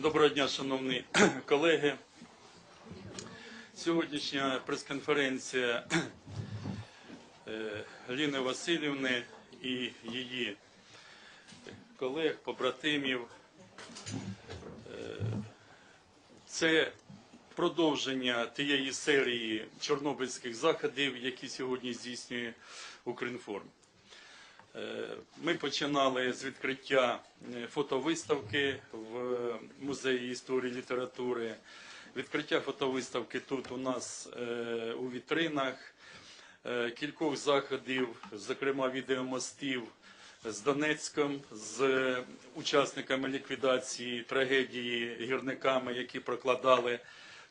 Доброго дня, шановні колеги. Сьогоднішня прес-конференція е, Ліни Васильівни і її колег, побратимів. е, Це продовження тієї серії чорнобильських заходів, які сьогодні здійснює Укрінформ. Е, Ми починали з відкриття е, фотовиставки в музеї історії літератури. Відкриття фотовиставки тут у нас е, у вітринах, кількох заходів, зокрема відеомостів з Донецьком, з учасниками ліквідації трагедії гірниками, які прокладали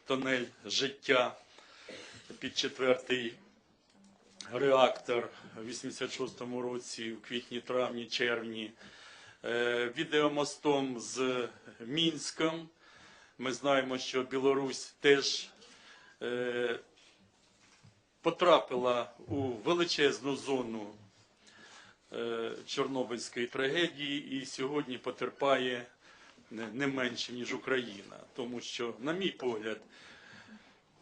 тунель життя під четвертий реактор в 86-му році, в квітні, травні, червні, Е, відеомостом з Мінськом. Ми знаємо, що Білорусь теж е, потрапила у величезну зону е, Чорнобильської трагедії і сьогодні потерпає не- не менше, ніж Україна. Тому що, на мій погляд,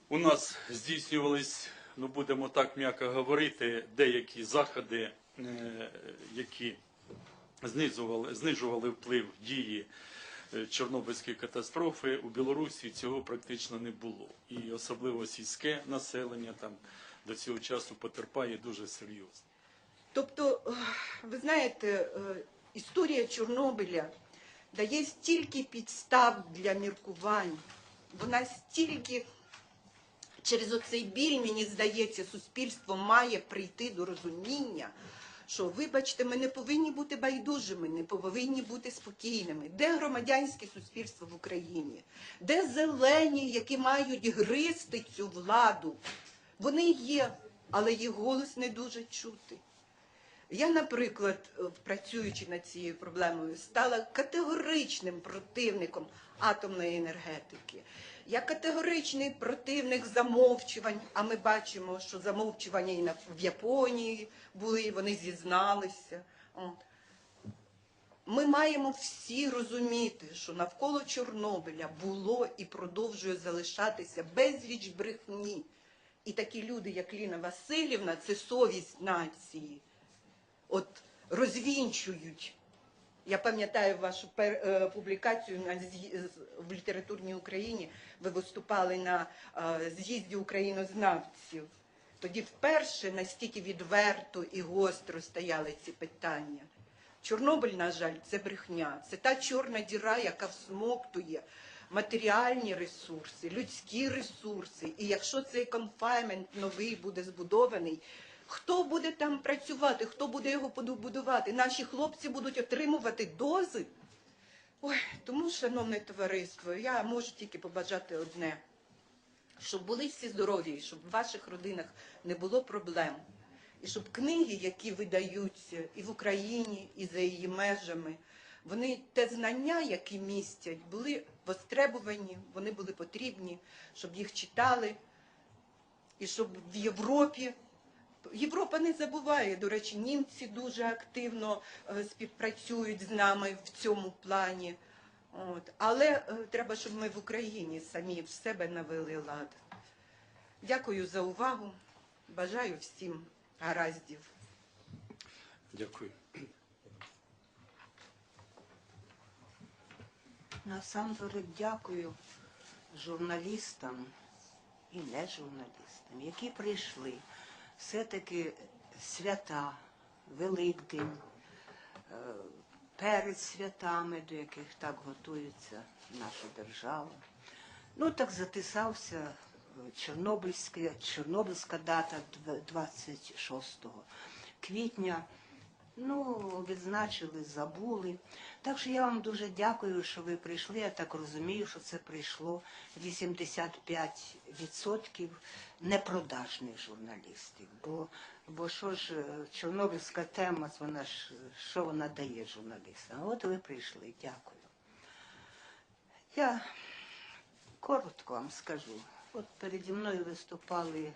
у нас здійснювались, ну будемо так м'яко говорити, деякі заходи, е, які знижували, знижували вплив дії е, Чорнобильської катастрофи. У Білорусі цього практично не було. І особливо сільське населення там до цього часу потерпає дуже серйозно. Тобто, е, ви знаєте, історія Чорнобиля дає стільки підстав для міркувань. Вона стільки через оцей біль, мені здається, суспільство має прийти до розуміння, що, вибачте, ми не повинні бути байдужими, не повинні бути спокійними. Де громадянське суспільство в Україні? Де зелені, які мають гризти цю владу? Вони є, але їх голос не дуже чути. Я, наприклад, е, працюючи над цією проблемою, стала категоричним противником атомної енергетики. Я категоричний противник замовчувань, а ми бачимо, що замовчування і в Японії були, і вони зізналися. Ми маємо всі розуміти, що навколо Чорнобиля було і продовжує залишатися безліч брехні. І такі люди, як Ліна Васильівна, це совість нації. От розвінчують. Я пам'ятаю вашу пер, е, публікацію на в літературній Україні. Ви виступали на е, з'їзді українознавців. Тоді вперше настільки відверто і гостро стояли ці питання. Чорнобиль, на жаль, це брехня. Це та чорна діра, яка всмоктує матеріальні ресурси, людські ресурси. І якщо цей конфаймент новий буде збудований, хто буде там працювати, хто буде його будувати? Наші хлопці будуть отримувати дози. Ой, тому, шановне товариство, я можу тільки побажати одне щоб були всі здорові, щоб в ваших родинах не було проблем. І щоб книги, які видаються і в Україні, і за її межами, вони те знання, які містять, були востребувані, вони були потрібні, щоб їх читали, і щоб в Європі. Європа не забуває, до речі, німці дуже активно е, співпрацюють з нами в цьому плані. От. Але е, треба, щоб ми в Україні самі в себе навели лад. Дякую за увагу. Бажаю всім гараздів. Дякую. Насамперед дякую журналістам і не журналістам, які прийшли. Все-таки свята, Великдень, е, перед святами, до яких так готується наша держава. Ну так затисався е, Чорнобильська, Чорнобильська дата дв- 26 квітня. Ну, відзначили, забули. Так що я вам дуже дякую, що ви прийшли. Я так розумію, що це прийшло 85% непродажних журналістів. Бо, бо що ж, е, чорнобильська тема, вона ж, що вона дає журналістам? От ви прийшли, дякую. Я коротко вам скажу. От переді мною виступали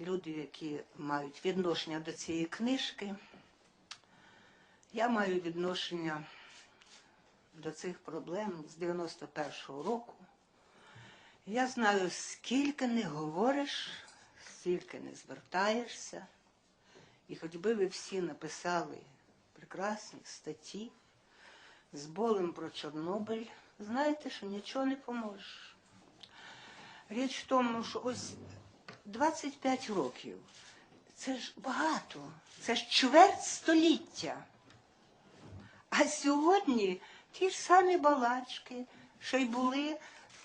люди, які мають відношення до цієї книжки. Я маю відношення до цих проблем з 91-го року. Я знаю, скільки не говориш, стільки не звертаєшся. І хоч би ви всі написали прекрасні статті з болем про Чорнобиль, знаєте, що нічого не поможеш. Річ в тому, що ось 25 років це ж багато, це ж чверть століття. А сьогодні ті ж самі балачки, що й були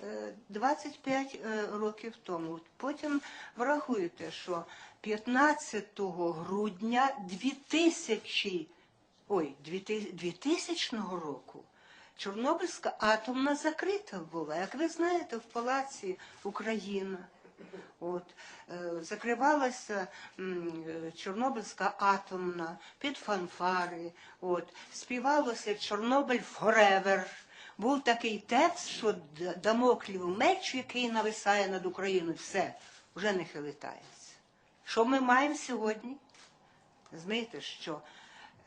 е, 25 е, років тому. Потім врахуйте, що 15 грудня 2000, ой, 2000 року Чорнобильська атомна закрита була. Як ви знаєте, в Палаці Україна. От, е, закривалася е, Чорнобильська атомна під фанфари. От, співалося Чорнобиль Форевер. Був такий текст, що Дамоклів меч, який нависає над Україною, все, вже не хилитається. Що ми маємо сьогодні? Знаєте, що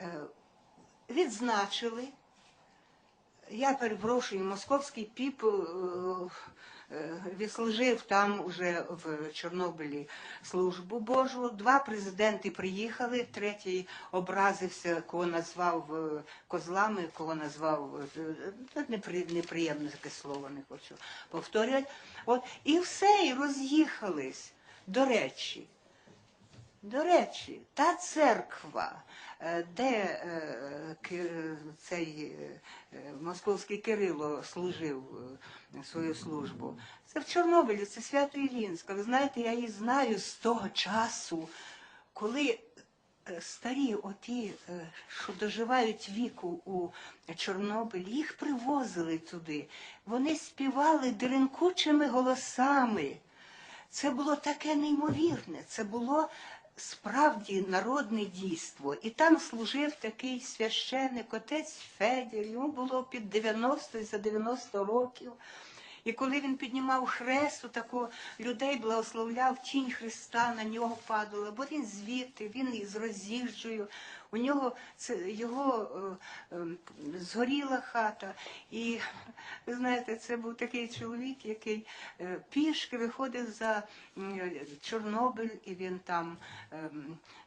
е, відзначили я перепрошую, московський піп е, е, відслужив там уже в Чорнобилі службу Божу. Два президенти приїхали, третій образився, кого назвав е, козлами, кого назвав неприємне таке слово, не хочу повторювати. От, і все, і роз'їхались. До речі, до речі, та церква, е, де е, цей е, московський Кирило служив свою службу, це в Чорнобилі, це Свято-Ілінська. Ви знаєте, я її знаю з того часу, коли старі оті, що доживають віку у Чорнобилі, їх привозили туди. Вони співали деренкучими голосами. Це було таке неймовірне, це було справді народне дійство. І там служив такий священник, отець Федір, йому було під 90 і за 90 років. І коли він піднімав хрест, то тако людей благословляв, тінь Христа на нього падала, бо він звідти, він із роз'їжджою. У нього це його е, е, згоріла хата. І ви знаєте, це був такий чоловік, який е, пішки виходив за м, Чорнобиль, і він там е,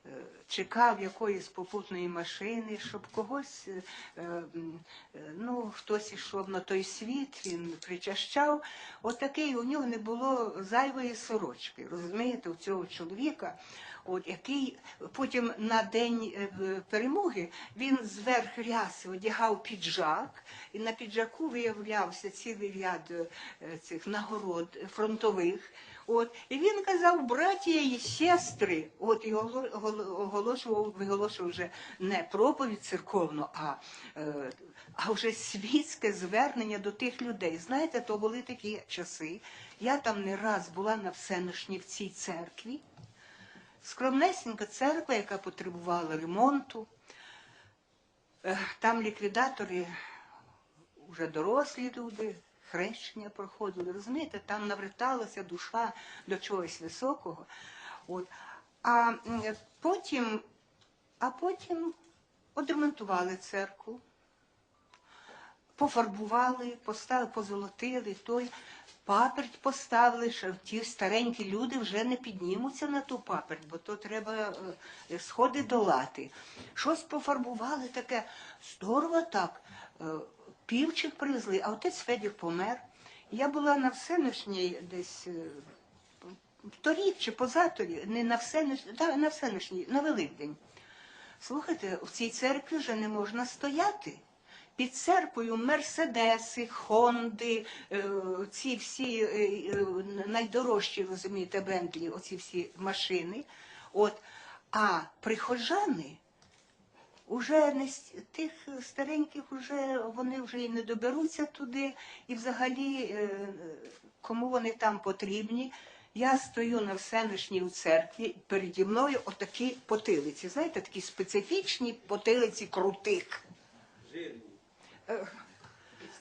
е, чекав якоїсь попутної машини, щоб когось, е, е, е, ну, хтось ішов на той світ, він причащав. Отакий у нього не було зайвої сорочки. Розумієте, у цього чоловіка. От який потім на день е, перемоги він зверх ряси одягав піджак, і на піджаку виявлявся цілий ряд е, цих нагород фронтових. От і він казав, братія і сестри, от і оголо- оголо- оголошував, виголошував вже не проповідь церковну, а, е, а вже світське звернення до тих людей. Знаєте, то були такі часи. Я там не раз була на всеношній в цій церкві. Скромнесенька церква, яка потребувала ремонту. Е, Там ліквідатори вже дорослі люди, хрещення проходили. Розумієте, там наверталася душа до чогось високого. От. А потім, а потім одремонтували церкву пофарбували, поставили, позолотили той. Паперть поставили, ті старенькі люди вже не піднімуться на ту паперть, бо то треба е, сходи долати. Щось пофарбували таке здорово так. Е, Півчик привезли, а отець Федір помер. Я була на всеношній десь е, торік чи позаторік, не на всеношній, да, на всеношній, на Великдень. Слухайте, в цій церкві вже не можна стояти. Під церквою мерседеси, хонди, е, ці всі е, е, найдорожчі, розумієте, Бентлі, оці всі машини. От, а прихожани уже не тих стареньких, уже вони вже і не доберуться туди, і взагалі кому вони там потрібні. Я стою на всенишній у церкві, переді мною отакі потилиці. Знаєте, такі специфічні потилиці крутих.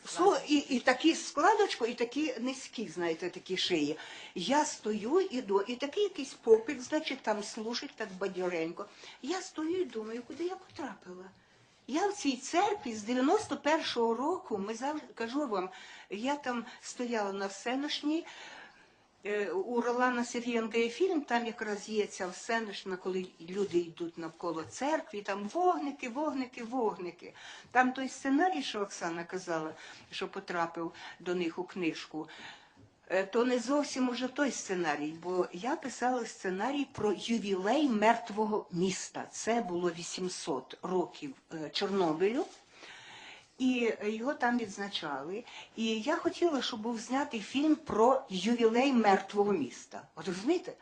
Слу, і, і такі складочку, і такі низькі, знаєте, такі шиї. Я стою іду, і такий якийсь попік, значить, там служить так бадьоренько. Я стою і думаю, куди я потрапила. Я в цій церкві з 91-го року, ми завжди кажу вам, я там стояла на всеношній. Е, У Ролана Сергієнка є фільм, там якраз є ця всеношна, коли люди йдуть навколо церкви, там вогники, вогники, вогники. Там той сценарій, що Оксана казала, що потрапив до них у книжку. Е, То не зовсім уже той сценарій, бо я писала сценарій про ювілей мертвого міста. Це було 800 років е, Чорнобилю. І його там відзначали. І я хотіла, щоб був знятий фільм про ювілей мертвого міста. От розумієте,